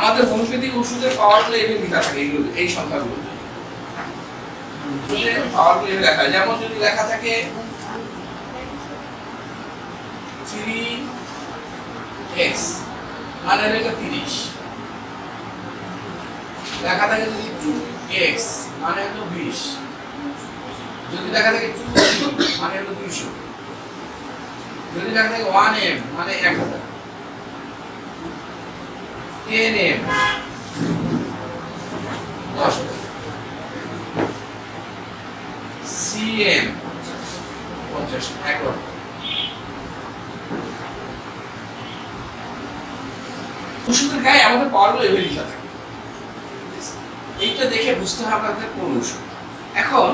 আমাদের হোমিওপ্যাথিক ওষুধের power level লেখা থাকে এইগুলো এই সংখ্যাগুলো। পাওয়ার লেভেল লেখা যেমন যদি লেখা থাকে, থ্রি এক্স মানে এটা তিরিশ। লেখা থাকে যদি টু এক্স মানে হলো বিশ। যদি লেখা থাকে টু মানে হলো দুইশো। যদি লেখা থাকে ওয়ান এম মানে এক হাজার। টেন এম দশ সিএম পঞ্চাশ এক লক্ষ ওষুধের গায়ে আমাদের পাওয়ারগুলো এভাবে লেখা থাকে এইটা দেখে বুঝতে হবে আপনাদের কোন ওষুধ এখন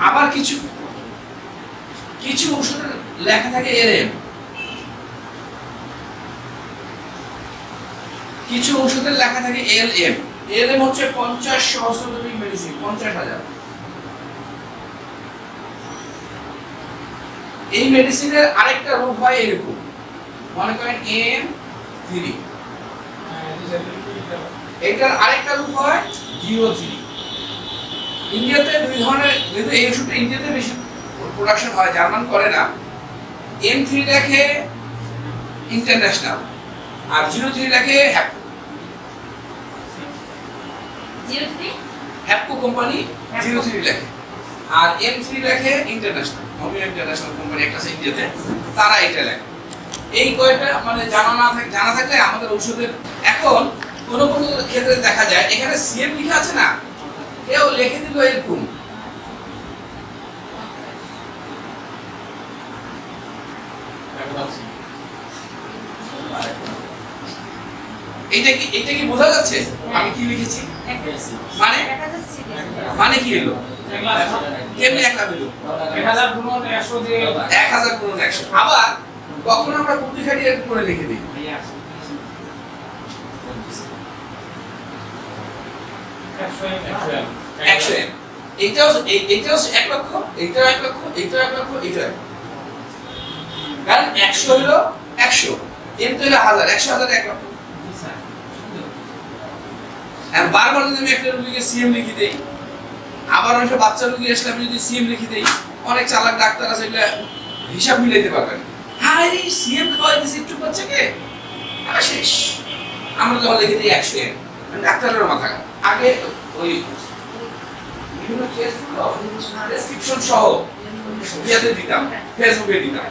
আবার কিছু কিছু ওষুধের লেখা থাকে এরএম কিছু ওষুধের লেখা থাকে এল এম এল এম হচ্ছে পঞ্চাশ সহস্রজনিক মেডিসিন পঞ্চাশ হাজার। এই মেডিসিনের আরেকটা রূপ হয় এরকম। মনে করেন এম থ্রি এটার আরেকটা রূপ হয় জিরো থ্রি ইন্ডিয়াতে দুই ধরনের, যেহেতু এই ওষুধটা ইন্ডিয়াতে বেশি প্রোডাকশন হয়, জার্মান করে না এম থ্রি লেখে ইন্টারন্যাশনাল আর zero three zero three Hapco company zero three লেখে। আর এম থ্রি লেখে ইন্টারন্যাশনাল হোমিও ইন্টারন্যাশনাল কোম্পানি একটা আছে ইন্ডিয়াতে তারা এটা লেখে। এই কয়টা মানে জানা না থাকে জানা থাকলে আমাদের ঔষধের এখন কোনো কোনো ক্ষেত্রে দেখা যায় এখানে সিএম লিখা আছে না? কেউ লিখে দিল এরকম। এইটা কি এইটা কি বোঝা যাচ্ছে? আমি কি লিখেছি? মানে? মানে কি হলো কেমনি এক লাখ হলো এক হাজার গুণন একশো এক হাজার গুণন একশো। আবার কখন আমরা কুটি খাটি এরকম করে লিখে দিই। একশো এম। এইটাও এই- এইটাও এক লক্ষ এইটাও এক লক্ষ এইটাও এক লক্ষ এইটাও এক কারণ একশো হলো একশো এম তো হলো হাজার একশো হাজার এক লক্ষ। আর বারবার যদি আমি একটা রুগীকে সিএম লিখে দেই আবার একটা বাচ্চা রুগী আসলে আমি যদি সিএম লিখে দেই অনেক চালাক ডাক্তার আছে এগুলা হিসাব মিলাইতে পারবেন হ্যাঁ এই সিএম খাওয়াই দিছি একটু বাচ্চাকে? শেষ। আমরা যখন লিখে দিই একশো এম ডাক্তারের মাথা আগে ওই বিভিন্ন ডেসক্রিপশন সহ ইয়াতে দিতাম ফেসবুকে দিতাম।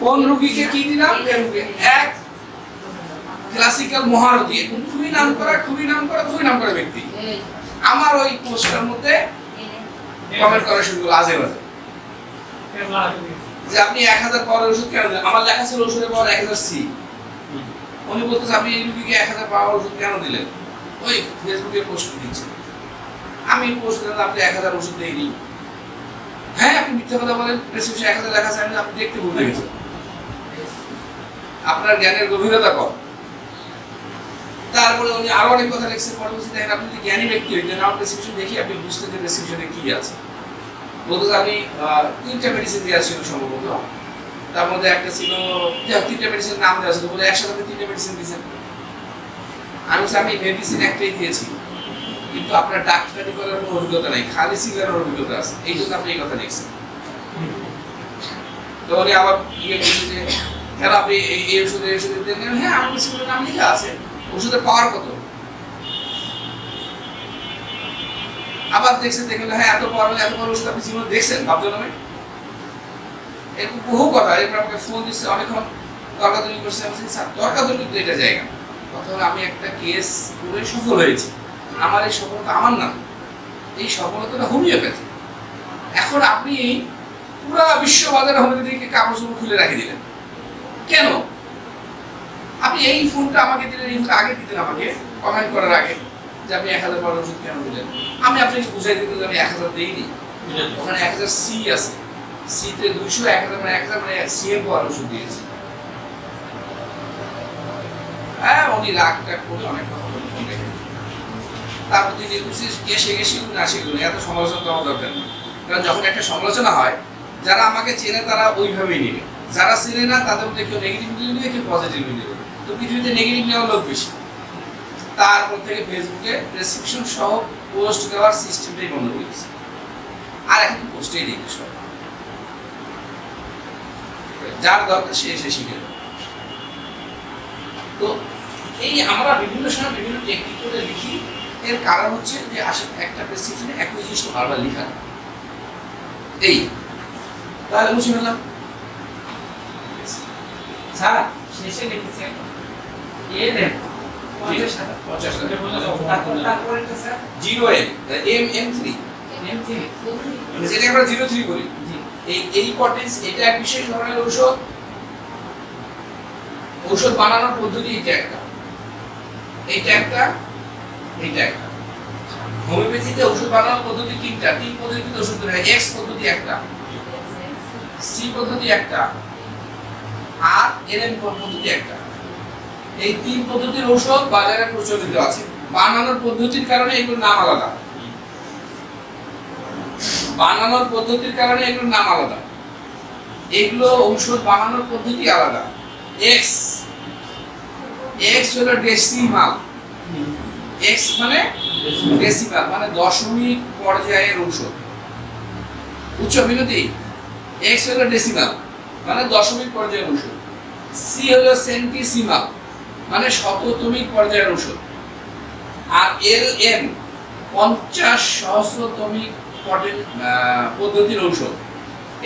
কোন রুগীকে কি দিলাম? ফেসবুকে এক ক্লাসিক্যাল মহারথী খুবই নাম করা খুবই নাম করা খুবই নাম করা ব্যক্তি আমার ওই পোস্টার মধ্যে কমেন্ট করা শুরু করল আজে বাজে। যে আপনি এক হাজার পাওয়ার ওষুধ কেন দিলেন? আমার লেখা ছিল ওষুধের পাওয়ার এক হাজার সি। উনি বলতেছে আপনি এই রুগীকে এক হাজার পাওয়ার ওষুধ কেন দিলেন? ওই ফেসবুকে পোস্ট দিচ্ছে। আমি পোস্ট দিলাম আপনি এক হাজার ওষুধ দেয়নি। হ্যাঁ আপনি মিথ্যা কথা বলেন প্রেসক্রিপশন এক হাজার লেখা আছে আমি আপনি দেখতে ভুলে গেছেন। আপনার জ্ঞানের গভীরতা কম। তারপরে উনি আরও অনেক কথা লিখছেন পরে বলছি দেখেন আপনি যদি জ্ঞানী ব্যক্তি হইতেন আমার প্রেসক্রিপশন দেখি আপনি বুঝতে যে প্রেসক্রিপশনে কি আছে। বলতে আমি তিনটা মেডিসিন দেওয়া ছিল সম্ভবত। তার মধ্যে একটা ছিল তিনটা মেডিসিন নাম দেওয়া ছিল বলে একসাথে তিনটা মেডিসিন দিয়েছেন। আমি আমি মেডিসিন একটাই দিয়েছি, কিন্তু আপনার ডাক্তারি করার কোনো অভিজ্ঞতা নাই, খালি সিগারের অভিজ্ঞতা আছে। এই জন্য আপনি এই কথা লিখছেন। তো উনি আবার ইয়ে যে, কেন আপনি এই ওষুধে ওষুধে দিলেন হ্যাঁ আমার প্রেসক্রিপশনের নাম লেখা আছে। ওষুধের পাওয়ার কত? আবার দেখছেন, দেখলেন হ্যাঁ এত পাওয়ার হলে এত পাওয়ার ওষুধ আপনি জীবনে দেখছেন ভাবতে নামে এরকম বহু কথা, এরপর আমাকে ফোন দিচ্ছে, অনেকক্ষণ তর্কাতর্কি করছে। আমি স্যার, তর্কাতর্কি তো এটা জায়গা। কথা হলো, আমি একটা কেস করে সফল হয়েছি। আমার এই সফলতা আমার নাম এই সফলতাটা হোমিওপ্যাথি। এখন আপনি পুরা বিশ্ব বাজারে হোমিওপ্যাথিকে কাগজ খুলে রেখে দিলেন। কেন? আপনি এই ফোনটা আমাকে দিলেন এই আগে দিতেন আমাকে কমেন্ট করার আগে যে আপনি এক হাজার পাওয়ার ওষুধ কেন দিলেন? আমি আপনাকে বুঝাই দিতে আমি এক হাজার দিইনি। ওখানে এক হাজার সি আছে। সিতে দুইশো এক হাজার মানে এক হাজার মানে সি এম পাওয়ার ওষুধ দিয়েছে। হ্যাঁ উনি রাগ টাগ করে অনেক কথা। তারপর তিনি এসে গেছি না সেগুলো এত সমালোচনা তো আমার দরকার নেই। কারণ যখন একটা সমালোচনা হয় যারা আমাকে চেনে তারা ওইভাবেই নেবে। যারা চেনে না তাদের মধ্যে কেউ নেগেটিভ নেবে কেউ পজিটিভ নেবে। তো পৃথিবীতে নেগেটিভ নেওয়ার লোক বেশি। তারপর থেকে ফেসবুকে প্রেসক্রিপশন সহ পোস্ট দেওয়ার সিস্টেমটাই বন্ধ করে দিয়েছে। আর এখন পোস্টেই দেখবে সব যার দরকার সে এসে শিখে তো এই আমরা বিভিন্ন সময় বিভিন্ন টেকনিক করে লিখি। এর কারণ হচ্ছে যে আসলে একটা প্রেসক্রিপশনে একই জিনিস তো বারবার লেখা। এই, তাহলে মুছে ফেললাম। স্যার, শেষে লিখেছেন zero M M M three. যেটা আমরা জিরো থ্রি বলি। এই এই কটেজ এটা এক বিশেষ ধরনের ঔষধ। ঔষধ বানানোর পদ্ধতি এটা একটা। এইটা একটা এইটা একটা। হোমিওপ্যাথিতে ওষুধ বানানোর পদ্ধতি তিনটা। তিন পদ্ধতিতে ওষুধ তৈরি এক্স পদ্ধতি একটা। সি পদ্ধতি একটা। আর এনএম পদ্ধতি একটা। এই তিন পদ্ধতির ঔষধ বাজারে প্রচলিত আছে। বানানোর পদ্ধতির কারণে এগুলোর নাম আলাদা। বানানোর পদ্ধতির কারণে এগুলোর নাম আলাদা। এগুলো ঔষধ বানানোর পদ্ধতি আলাদা। এক্স এক্স হলো ডেসিমাল এক্স মানে ডেসিমাল মানে দশমিক পর্যায়ের ঔষধ। উচ্চ বিনতি এক্স হলো ডেসিমাল মানে দশমিক পর্যায়ের ঔষধ। সি হলো সেন্টিসিমাল মানে শততমিক পর্যায়ের ঔষধ। আর এল এম পঞ্চাশ সহস্রতমিক পদ্ধতির ঔষধ।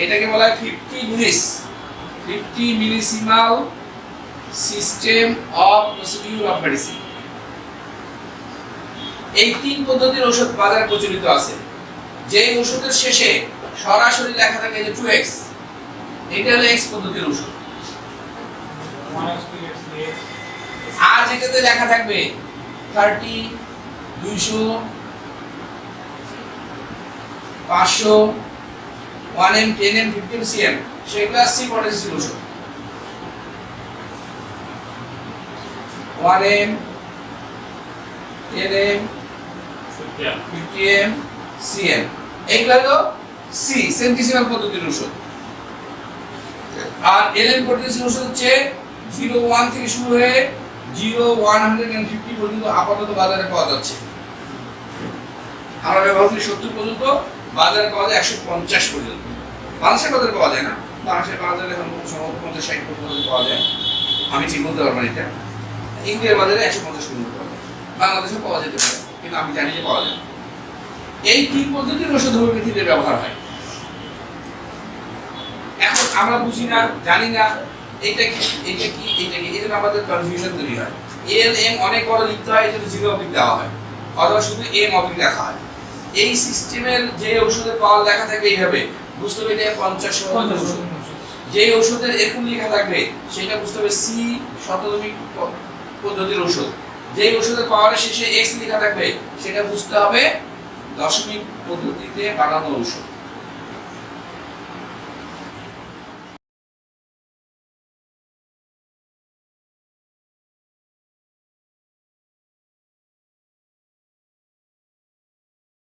এটাকে বলা হয় fifty milli fifty millesimal system of procedure of medicine এই তিন পদ্ধতির ঔষধ বাজারে প্রচলিত আছে। যে ঔষধের শেষে সরাসরি লেখা থাকে যে টু এক্স এটা হলো এক্স পদ্ধতির ঔষধ ওয়ান এক্সপিরিয়েন্স দিয়ে যেটাতে লেখা থাকবে। থার্টি দুইশো পাঁচশো one M ten M fifteen C M সেগুলো সি পটেন্সিয়াল ওষুধ one M ten M fifty M C M এইগুলো হলো সি সেন্টিসিমাল পদ্ধতির ওষুধ আর এল এম পদ্ধতির ওষুধ হচ্ছে জিরো ওয়ান থেকে শুরু হয়ে জিরো ওয়ান হান্ড্রেড ফিফটি পর্যন্ত আপাতত বাজারে পাওয়া যাচ্ছে। আমরা ব্যবহার করি সত্তর পর্যন্ত, বাজারে পাওয়া যায় একশো পঞ্চাশ পর্যন্ত। বাংলাদেশের বাজারে পাওয়া যায় না। বাংলাদেশের বাজারে এখন সম্ভবত পঞ্চাশ ষাট পর্যন্ত পাওয়া যায়। আমি ঠিক বলতে পারব এটা। ইন্ডিয়ার বাজারে একশো পঞ্চাশ পর্যন্ত পাওয়া যায়। বাংলাদেশে পাওয়া যেতে পারে, কিন্তু আমি জানি যে পাওয়া যায়। এই তিন পদ্ধতির ওষুধ হোমিওপ্যাথিতে ব্যবহার হয়। এখন আমরা বুঝি না, জানি না এইটা কি এইটা কি এইটা কি? আমাদের কনফিউশন তৈরি হয়। এল এম অনেক বড় লিখতে হয় জিরো দেওয়া হয়। অথবা শুধু এম লেখা হয়। এই সিস্টেমের যে ওষুধের পাওয়ার লেখা থাকবে এইভাবে বুঝতে হবে এটা পঞ্চাশ ওষুধ যে ওষুধের এরকম লেখা থাকবে সেটা বুঝতে হবে সি পদ্ধতির ওষুধ যে ওষুধের শেষে এক্স লেখা থাকবে সেটা বুঝতে হবে দশমিক পদ্ধতিতে বানানো ঔষধ।